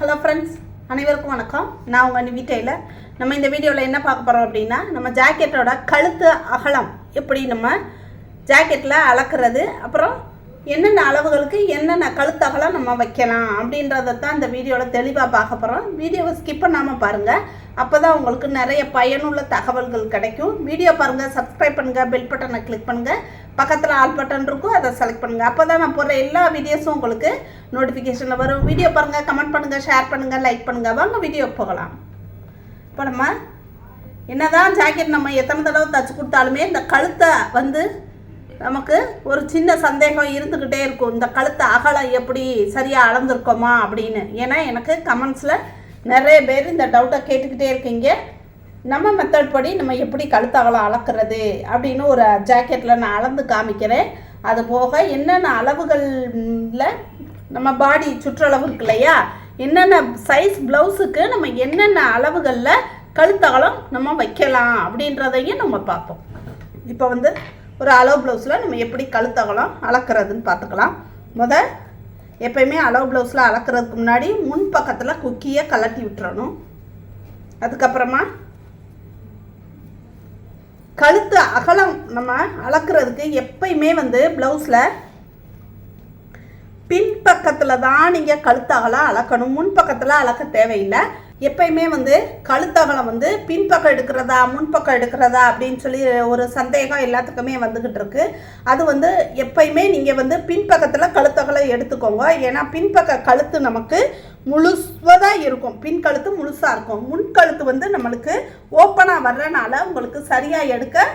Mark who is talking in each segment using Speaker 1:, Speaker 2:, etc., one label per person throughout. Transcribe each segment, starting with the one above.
Speaker 1: Hello friends அனைவருக்கும் வணக்கம். நான் உங்கள் நிவி டெய்லர். நம்ம இந்த வீடியோவில் என்ன பார்க்க போகிறோம் அப்படின்னா நம்ம ஜாக்கெட்டோட கழுத்து அகலம் எப்படி நம்ம ஜாக்கெட்டில் அளக்கிறது அப்புறம் என்னென்ன அளவுகளுக்கு என்னென்ன கழுத்து அகலம் நம்ம வைக்கலாம் அப்படின்றத தான் இந்த வீடியோவில் தெளிவாக பார்க்க போகிறோம் வீடியோவை ஸ்கிப் பண்ணாமல் பாருங்கள் அப்போ தான் உங்களுக்கு நிறைய பயனுள்ள தகவல்கள் கிடைக்கும். வீடியோ பாருங்கள் சப்ஸ்கிரைப் பண்ணுங்கள் பெல் பட்டனை கிளிக் பண்ணுங்கள் பக்கத்தில் ஆல் பட்டன் இருக்கும் அதை செலக்ட் பண்ணுங்கள் அப்போ தான் நான் போடுற எல்லா வீடியோஸும் உங்களுக்கு நோட்டிஃபிகேஷனில் வரும். வீடியோ பாருங்கள் கமெண்ட் பண்ணுங்கள் ஷேர் பண்ணுங்கள் லைக் பண்ணுங்கள் வாங்க வீடியோ போகலாம். இப்போ நம்ம என்னதான் ஜாக்கெட் நம்ம எத்தனை தடவை தச்சு கொடுத்தாலுமே இந்த கழுத்தை வந்து நமக்கு ஒரு சின்ன சந்தேகம் இருந்துக்கிட்டே இருக்கும். இந்த கழுத்தை அகலம் எப்படி சரியாக அளந்திருக்கோமா அப்படின்னு. ஏன்னா எனக்கு கமெண்ட்ஸில் நிறைய பேர் இந்த டவுட்டை கேட்டுக்கிட்டே இருக்கீங்க. நம்ம மெத்தட் படி நம்ம எப்படி கழுத்தகலம் அளக்கிறது அப்படின்னு ஒரு ஜாக்கெட்டில் நான் அளந்து காமிக்கிறேன். அது போக என்னென்ன அளவுகளில் நம்ம பாடி சுற்றளவு இருக்கு இல்லையா? என்னென்ன சைஸ் ப்ளவுஸுக்கு நம்ம என்னென்ன அளவுகளில் கழுத்தகலம் நம்ம வைக்கலாம் அப்படின்றதையும் நம்ம பார்ப்போம். இப்போ வந்து ஒரு அளவு ப்ளவுஸில் நம்ம எப்படி கழுத்தகலம் அளக்கிறதுன்னு பார்த்துக்கலாம். முத எப்பயுமே அளவு ப்ளவுஸில் அளக்கிறதுக்கு முன்னாடி முன் பக்கத்தில் குக்கியை கலட்டி விட்டுறணும். அதுக்கப்புறமா கழுத்து அகலம் நம்ம அளக்குறதுக்கு எப்பயுமே வந்து ப்ளவுஸில் பின்பக்கத்தில் தான் நீங்கள் கழுத்து அகலம் அளக்கணும். முன்பக்கத்தில் அளக்க தேவையில்லை. எப்பயுமே வந்து கழுத்தகலம் வந்து பின்பக்கம் எடுக்கிறதா முன்பக்கம் எடுக்கிறதா அப்படின்னு சொல்லி ஒரு சந்தேகம் எல்லாத்துக்குமே வந்துக்கிட்டு இருக்கு. அது வந்து எப்பயுமே நீங்கள் வந்து பின்பக்கத்தில் கழுத்தகலம் எடுத்துக்கோங்க. ஏன்னா பின்பக்க கழுத்து நமக்கு முழுசுவதாக இருக்கும். பின் கழுத்து முழுசாக இருக்கும். முன் கழுத்து வந்து நம்மளுக்கு ஓப்பனாக வர்றனால உங்களுக்கு சரியாக எடுக்க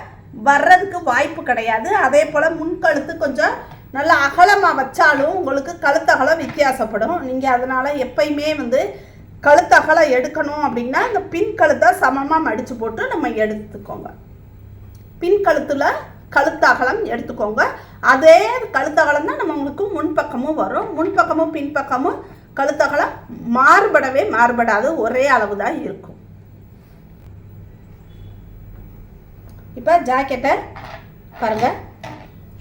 Speaker 1: வர்றதுக்கு வாய்ப்பு கிடையாது. அதே போல் முன்கழுத்து கொஞ்சம் நல்லா அகலமாக வச்சாலும் உங்களுக்கு கழுத்தகலம் வித்தியாசப்படும். நீங்கள் அதனால் எப்பயுமே வந்து கழுத்தகலம் எடுக்கணும் அப்படின்னா இந்த பின் கழுத்தை சமமாக மடித்து போட்டு நம்ம எடுத்துக்கோங்க. பின் கழுத்தில் கழுத்தகலம் எடுத்துக்கோங்க. அதே கழுத்தகலம் தான் நம்ம உங்களுக்கு முன்பக்கமும் வரும். முன்பக்கமும் பின்பக்கமும் கழுத்தகலம் மாறுபடவே மாறுபடாது. ஒரே அளவு தான் இருக்கும். இப்போ ஜாக்கெட்டை பாருங்கள்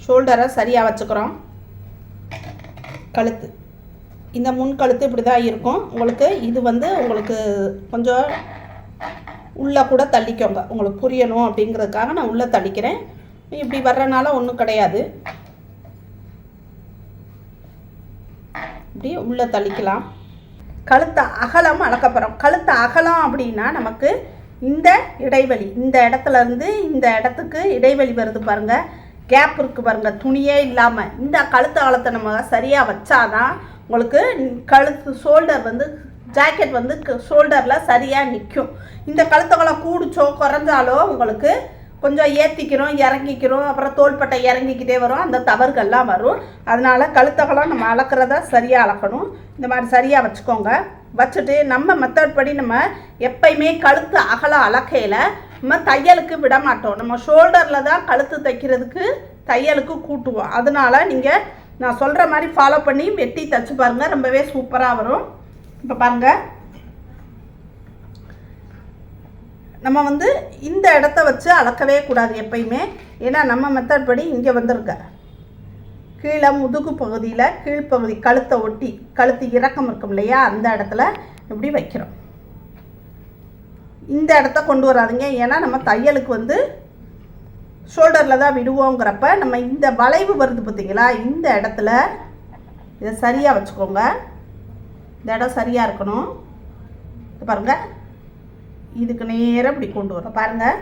Speaker 1: ஷோல்டரை சரியாக வச்சுக்கிறோம். கழுத்து. இந்த முன் கழுத்து இப்படி தான் இருக்கும். உங்களுக்கு இது வந்து உங்களுக்கு கொஞ்சம் உள்ளே கூட தள்ளிக்கோங்க. உங்களுக்கு புரியணும் அப்படிங்கிறதுக்காக நான் உள்ளே தள்ளிக்கிறேன். இப்படி வர்றனால ஒன்றும் கிடையாது. இப்படி உள்ளே தள்ளிக்கலாம். கழுத்தை அகலம் அளக்க போகிறோம் கழுத்தை அகலம் அப்படின்னா நமக்கு இந்த இடைவெளி. இந்த இடத்துல இருந்து இந்த இடத்துக்கு இடைவெளி வருது பாருங்கள் கேப் இருக்குது பாருங்கள் துணியே இல்லாமல் இந்த கழுத்து அகலத்தை நம்ம சரியாக வச்சாதான் உங்களுக்கு கழுத்து ஷோல்டர் வந்து ஜாக்கெட் வந்து ஷோல்டரில் சரியாக நிற்கும் இந்த கழுத்தகலம் கூடிச்சோ குறைஞ்சாலோ உங்களுக்கு கொஞ்சம் ஏற்றிக்கிறோம் இறங்கிக்கிறோம் அப்புறம் தோள்பட்டை இறங்கிக்கிட்டே வரும். அந்த தவறுகள்லாம் வரும். அதனால் கழுத்தகலம் நம்ம அளக்கிறத சரியாக அளக்கணும். இந்த மாதிரி சரியாக வச்சுக்கோங்க. வச்சுட்டு நம்ம மெத்தட் படி நம்ம எப்பயுமே கழுத்து அகலம் அளக்கையில் நம்ம தையலுக்கு விட மாட்டோம் நம்ம ஷோல்டரில் தான் கழுத்து தைக்கிறதுக்கு தையலுக்கு கூட்டுவோம். அதனால் நீங்கள் நான் சொல்கிற மாதிரி ஃபாலோ பண்ணி வெட்டி தச்சு பாருங்கள் ரொம்பவே சூப்பராக வரும். இப்போ பாருங்கள் நம்ம வந்து இந்த இடத்த வச்சு அளக்கவே கூடாது எப்பயுமே. ஏன்னா நம்ம மெத்தட் படி இங்கே வந்திருக்க. கீழே முதுகு பகுதியில் கீழ்ப்பகுதி கழுத்தை ஒட்டி கழுத்து இறக்கம் இருக்கும் இல்லையா? அந்த இடத்துல இப்படி வைக்கிறோம். இந்த இடத்த கொண்டு வராதிங்க. ஏன்னா நம்ம தையலுக்கு வந்து ஷோல்டரில் தான் விடுவோங்கிறப்ப நம்ம இந்த வளைவு வருது பார்த்தீங்களா? இந்த இடத்துல இதை சரியாக வச்சுக்கோங்க. இந்த இடம் சரியாக இருக்கணும். பாருங்கள் இதுக்கு நேராக இப்படி கொண்டு வரோம். பாருங்கள்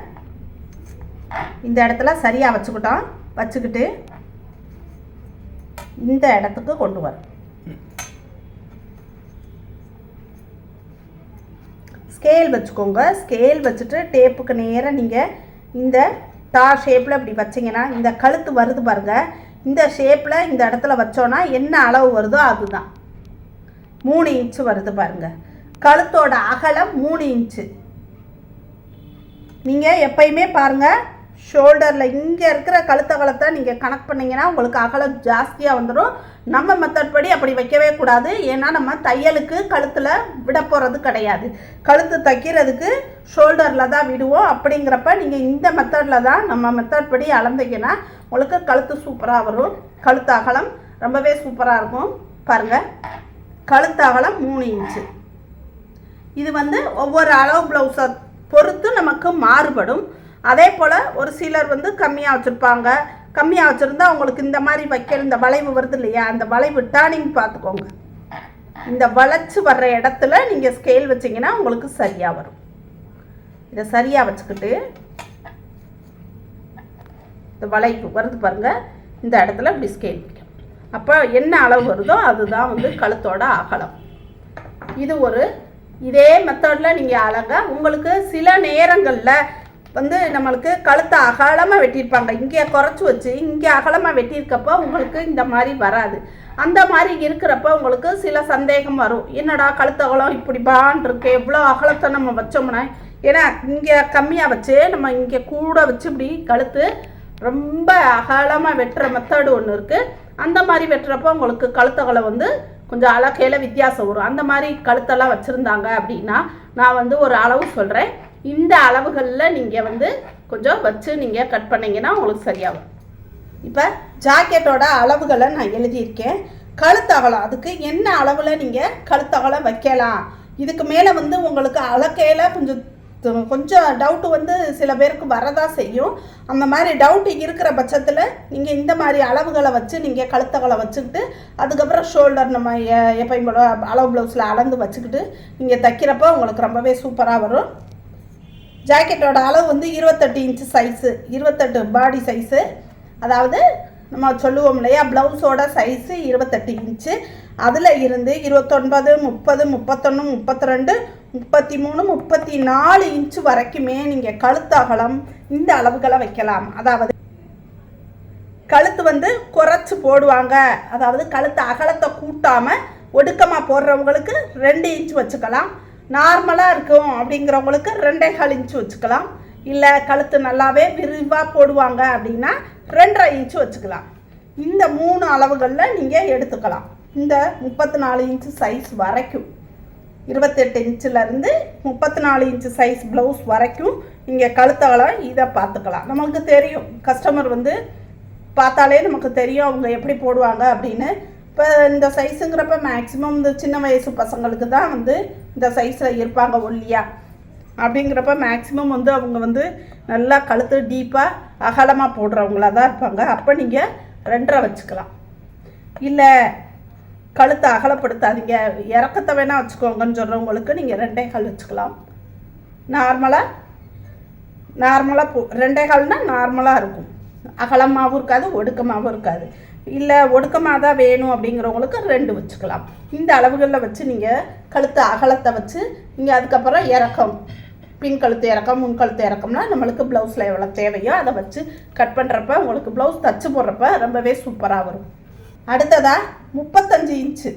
Speaker 1: இந்த இடத்துல சரியாக வச்சுக்கிட்டோம். வச்சுக்கிட்டு இந்த இடத்துக்கு கொண்டு வரோம். ஸ்கேல் வச்சுக்கோங்க. ஸ்கேல் வச்சுட்டு டேப்புக்கு நேராக நீங்கள் இந்த டா ஷேப்பில் இப்படி வச்சிங்கன்னா இந்த கழுத்து வருது பாருங்க. இந்த ஷேப்பில் இந்த இடத்துல வச்சோன்னா என்ன அளவு வருதோ அதுதான். மூணு இன்ச்சு வருது பாருங்க. கழுத்தோட அகலம் மூணு இன்ச்சு நீங்கள் எப்பயுமே பாருங்கள் ஷோல்டரில் இங்கே இருக்கிற கழுத்தகலத்தை நீங்கள் கனெக்ட் பண்ணிங்கன்னா உங்களுக்கு அகலம் ஜாஸ்தியாக வந்துடும் நம்ம மெத்தட் படி அப்படி வைக்கவே கூடாது. ஏன்னா நம்ம தையலுக்கு கழுத்தில் விட போகிறது கிடையாது. கழுத்து தைக்கிறதுக்கு ஷோல்டரில் தான் விடுவோம். அப்படிங்கிறப்ப நீங்கள் இந்த மெத்தடில் தான் நம்ம மெத்தட் படி அளந்தீங்கன்னா உங்களுக்கு கழுத்து சூப்பராக வரும். கழுத்து அகலம் ரொம்பவே சூப்பராக இருக்கும். பாருங்கள் கழுத்து அகலம் மூணு இன்ச்சு இது வந்து ஒவ்வொரு அளவு ப்ளவுஸை பொறுத்து நமக்கு மாறுபடும். அதே போல் ஒரு சிலர் வந்து கம்மியாக வச்சுருப்பாங்க. கம்மியாக வச்சுருந்தா அவங்களுக்கு இந்த மாதிரி வைக்கிற இந்த வளைவு வருது இல்லையா? அந்த வளைவு டேர்னிங் பார்த்துக்கோங்க. இந்த வளைச்சு வர்ற இடத்துல நீங்கள் ஸ்கேல் வச்சிங்கன்னா உங்களுக்கு சரியாக வரும். இதை சரியாக வச்சுக்கிட்டு இந்த வளைவு வருது பாருங்க. இந்த இடத்துல இப்படி ஸ்கேல் வைக்கும் அப்போ என்ன அளவு வருதோ அதுதான் வந்து கழுத்தோட அகலம். இது ஒரு இதே மெத்தடில் நீங்கள் அழகாக உங்களுக்கு சில நேரங்களில் வந்து நம்மளுக்கு கழுத்தை அகலமாக வெட்டியிருப்பாங்க. இங்கே குறைச்சி வச்சு இங்கே அகலமாக வெட்டியிருக்கப்போ உங்களுக்கு இந்த மாதிரி வராது. அந்த மாதிரி இருக்கிறப்ப உங்களுக்கு சில சந்தேகம் வரும். என்னடா கழுத்து அகலம் இப்படி பான் இருக்கு. எவ்வளோ அகலத்தை நம்ம வச்சோம்னா ஏன்னா இங்கே கம்மியாக வச்சு நம்ம இங்கே கூட வச்சு இப்படி கழுத்து ரொம்ப அகலமாக வெட்டுற மெத்தடு ஒன்று இருக்குது அந்த மாதிரி வெட்டுறப்போ உங்களுக்கு கழுத்தகலை வந்து கொஞ்சம் அழகையில் வித்தியாசம் வரும். அந்த மாதிரி கழுத்தெல்லாம் வச்சுருந்தாங்க அப்படின்னா நான் வந்து ஒரு அளவு சொல்கிறேன் இந்த அளவுகளில் நீங்கள் வந்து கொஞ்சம் வச்சு நீங்கள் கட் பண்ணீங்கன்னா உங்களுக்கு சரியாகும். இப்போ ஜாக்கெட்டோட அளவுகளை நான் எழுதியிருக்கேன். கழுத்தகலம் அதுக்கு என்ன அளவில் நீங்கள் கழுத்தகலம் வைக்கலாம்? இதுக்கு மேலே வந்து உங்களுக்கு அளக்கையில் கொஞ்சம் கொஞ்சம் டவுட்டு வந்து சில பேருக்கு வரதா செய்யும். அந்த மாதிரி டவுட்டு இருக்கிற பட்சத்தில் நீங்கள் இந்த மாதிரி அளவுகளை வச்சு நீங்கள் கழுத்தகளை வச்சுக்கிட்டு அதுக்கப்புறம் ஷோல்டர் நம்ம எ- எப்பயும் போல அளவு ப்ளவுஸில் அளந்து வச்சுக்கிட்டு நீங்கள் தைக்கிறப்போ உங்களுக்கு ரொம்பவே சூப்பராக வரும். ஜாக்கெட்டோட அளவு வந்து இருபத்தெட்டு இன்ச்சு சைஸு இருபத்தெட்டு பாடி சைஸு அதாவது நம்ம சொல்லுவோம் இல்லையா ப்ளவுஸோட சைஸு இருபத்தெட்டு இன்ச்சு அதில் இருந்து இருபத்தொன்பது முப்பது முப்பத்தொன்று முப்பத்தி ரெண்டு முப்பத்தி மூணு முப்பத்தி நாலு இன்ச்சு வரைக்குமே நீங்கள் கழுத்து அகலம் இந்த அளவுகளை வைக்கலாம். அதாவது கழுத்து வந்து குறைச்சி போடுவாங்க. அதாவது கழுத்து அகலத்தை கூட்டாமல் ஒடுக்கமாக போடுறவங்களுக்கு ரெண்டு இன்ச் வச்சுக்கலாம். நார்மலாக இருக்கும் அப்படிங்கிறவங்களுக்கு ரெண்டே கால் இன்ச் வச்சுக்கலாம். இல்லை கழுத்து நல்லாவே விரிவாக போடுவாங்க அப்படின்னா ரெண்டரை இன்ச்சு வச்சுக்கலாம். இந்த மூணு அளவுகளில் நீங்கள் எடுத்துக்கலாம். இந்த முப்பத்தி நாலு இன்ச்சு சைஸ் வரைக்கும். இருபத்தெட்டு இன்ச்சிலேருந்து முப்பத்தி நாலு இன்ச்சு சைஸ் ப்ளவுஸ் வரைக்கும் நீங்கள் கழுத்தகலம் இதை பார்த்துக்கலாம். நமக்கு தெரியும். கஸ்டமர் வந்து பார்த்தாலே நமக்கு தெரியும் அவங்க எப்படி போடுவாங்க அப்படின்னு. இப்போ இந்த சைஸுங்கிறப்ப மேக்ஸிமம் இந்த சின்ன வயசு பசங்களுக்கு தான் வந்து இந்த சைஸில் இருப்பாங்க ஒல்லியா. அப்படிங்கிறப்ப மேக்ஸிமம் வந்து அவங்க வந்து நல்லா கழுத்து டீப்பாக அகலமாக போடுறவங்களாக தான் இருப்பாங்க. அப்போ நீங்கள் ரெண்டரை வச்சுக்கலாம். இல்லை கழுத்தை அகலப்படுத்தாதீங்க. இறக்கத்தை வேணால் வச்சுக்கோங்கன்னு சொல்கிறவங்களுக்கு நீங்கள் ரெண்டே கால் வச்சுக்கலாம். நார்மலாக நார்மலாக போ ரெண்டே கால்னால் நார்மலாக இருக்கும். அகலமாகவும் இருக்காது ஒடுக்கமாகவும் இருக்காது. இல்லை ஒடுக்கமாக தான் வேணும் அப்படிங்கிறவங்களுக்கு ரெண்டு வச்சுக்கலாம். இந்த அளவுகளில் வச்சு நீங்கள் கழுத்து அகலத்தை வச்சு நீங்கள் அதுக்கப்புறம் இறக்கம். பின் கழுத்து இறக்கம் முன் கழுத்து இறக்கம்னா நம்மளுக்கு ப்ளவுஸில் எவ்வளோ தேவையோ அதை வச்சு கட் பண்ணுறப்ப உங்களுக்கு ப்ளவுஸ் தச்சு போடுறப்ப ரொம்பவே சூப்பராக வரும். அடுத்ததாக முப்பத்தஞ்சு இன்ச்சு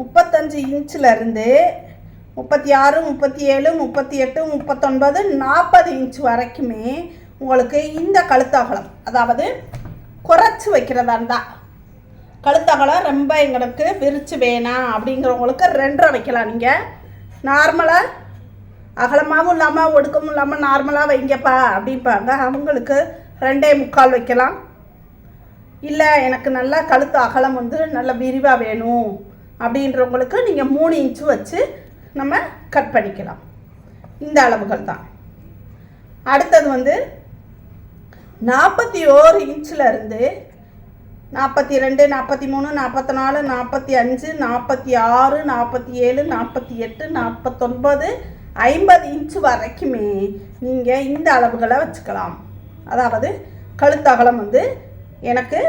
Speaker 1: முப்பத்தஞ்சு இன்ச்சில் இருந்து முப்பத்தி ஆறு முப்பத்தி ஏழு முப்பத்தி எட்டு முப்பத்தொன்பது நாற்பது இன்ச் வரைக்குமே உங்களுக்கு இந்த கழுத்தகலம் அதாவது குறைச்சி வைக்கிறதா இருந்தால் கழுத்தகலம் ரொம்ப எங்களுக்கு விரிச்சு வேணாம் அப்படிங்கிறவங்களுக்கு ரெண்டரை வைக்கலாம் நீங்கள் நார்மலாக அகலமாகவும் இல்லாமல் ஒடுக்கமும் இல்லாமல் நார்மலாக வைங்கப்பா அப்படிம்பாங்க அவங்களுக்கு ரெண்டே முக்கால் வைக்கலாம். இல்லை எனக்கு நல்லா கழுத்து அகலம் வந்து நல்ல விரிவாக வேணும் அப்படின்றவங்களுக்கு நீங்கள் மூணு இன்ச்சு வச்சு நம்ம கட் பண்ணிக்கலாம். இந்த அளவுகள் தான். அடுத்தது வந்து நாற்பத்தி ஓரு இன்ச்சில் இருந்து நாற்பத்தி ரெண்டு நாற்பத்தி மூணு நாற்பத்தி நாலு நாற்பத்தி அஞ்சு நாற்பத்தி ஆறு நாற்பத்தி ஏழு நாற்பத்தி எட்டு நாற்பத்தொன்பது ஐம்பது இன்ச்சு வரைக்குமே நீங்கள் இந்த அளவுகளை வச்சுக்கலாம். அதாவது கழுத்து அகலம் வந்து எனக்கு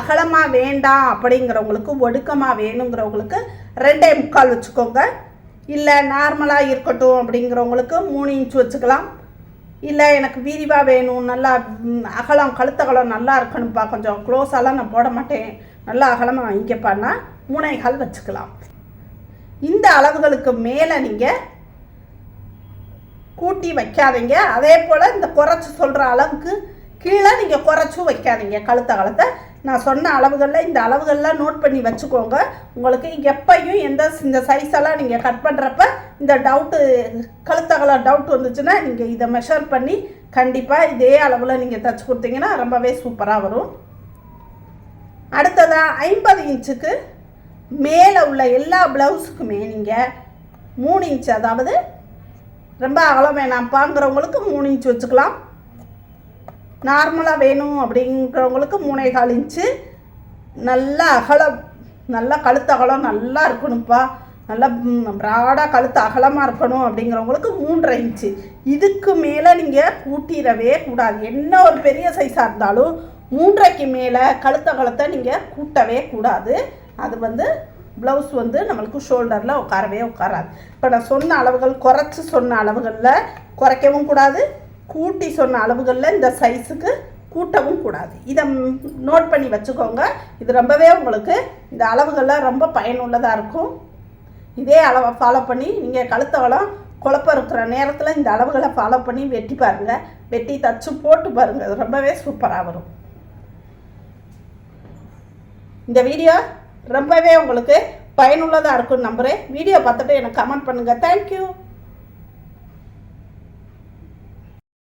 Speaker 1: அகலமாக வேண்டாம் அப்படிங்கிறவங்களுக்கு ஒடுக்கமாக வேணுங்கிறவங்களுக்கு ரெண்டே முக்கால் வச்சுக்கோங்க. இல்லை நார்மலாக இருக்கட்டும் அப்படிங்கிறவங்களுக்கு மூணு இன்ச் வச்சுக்கலாம். இல்லை எனக்கு விரிவாக வேணும் நல்லா அகலம் கழுத்தகலம் நல்லா இருக்கணும்ப்பா கொஞ்சம் க்ளோஸாலாம் நான் போட மாட்டேன். நல்லா அகலமாக வாங்கிக்கப்பான்னா முனைகள் வச்சுக்கலாம். இந்த அளவுகளுக்கு மேலே நீங்கள் கூட்டி வைக்காதீங்க. அதே போல் இந்த குறைச்சி சொல்கிற அளவுக்கு கீழே நீங்கள் குறைச்சும் வைக்காதீங்க. கழுத்த கழுத்தை நான் சொன்ன அளவுகளில் இந்த அளவுகள்லாம் நோட் பண்ணி வச்சுக்கோங்க. உங்களுக்கு எப்பையும் எந்த இந்த சைஸெல்லாம் நீங்கள் கட் பண்ணுறப்ப இந்த டவுட்டு கழுத்தகல டவுட் வந்துச்சுன்னா நீங்கள் இதை மெஷர் பண்ணி கண்டிப்பாக இதே அளவில் நீங்கள் தச்சு கொடுத்தீங்கன்னா ரொம்பவே சூப்பராக வரும். அடுத்ததாக ஐம்பது இன்ச்சுக்கு மேலே உள்ள எல்லா ப்ளவுஸுக்குமே நீங்கள் மூணு இன்ச் அதாவது ரொம்ப அகலம் வேணாம்ப்பாங்கிறவங்களுக்கு மூணு இன்ச் வச்சுக்கலாம். நார்மலாக வேணும் அப்படிங்கிறவங்களுக்கு மூணே கால் இன்ச்சு நல்லா அகலம் நல்லா கழுத்து அகலம் நல்லா இருக்கணும்ப்பா நல்லா ப்ராடாக கழுத்து அகலமாக இருக்கணும் அப்படிங்கிறவங்களுக்கு மூன்றரை இன்ச்சு. இதுக்கு மேலே நீங்கள் கூட்டிடவே கூடாது. என்ன ஒரு பெரிய சைஸாக இருந்தாலும் மூன்றைக்கு மேலே கழுத்த கழுத்தை நீங்கள் கூட்டவே கூடாது. அது வந்து ப்ளவுஸ் வந்து நம்மளுக்கு ஷோல்டரில் உட்காரவே உட்காராது. இப்போ நான் சொன்ன அளவுகள் குறைச்சி சொன்ன அளவுகளில் குறைக்கவும் கூடாது. கூட்டி சொன்ன அளவுகளில் இந்த சைஸுக்கு கூட்டவும் கூடாது. இதை நோட் பண்ணி வச்சுக்கோங்க. இது ரொம்பவே உங்களுக்கு இந்த அளவுகள்லாம் ரொம்ப பயனுள்ளதாக இருக்கும். இதே அளவை ஃபாலோ பண்ணி நீங்கள் கழுத்தவளம் குழப்பம் இருக்கிற நேரத்தில் இந்த அளவுகளை ஃபாலோ பண்ணி வெட்டி பாருங்கள் வெட்டி தச்சு போட்டு பாருங்கள் அது ரொம்பவே சூப்பராக வரும். இந்த வீடியோ ரொம்பவே உங்களுக்கு பயனுள்ளதாக இருக்கும்னு நம்புகிறேன் வீடியோ பார்த்துட்டு எனக்கு கமெண்ட் பண்ணுங்கள் தேங்க்யூ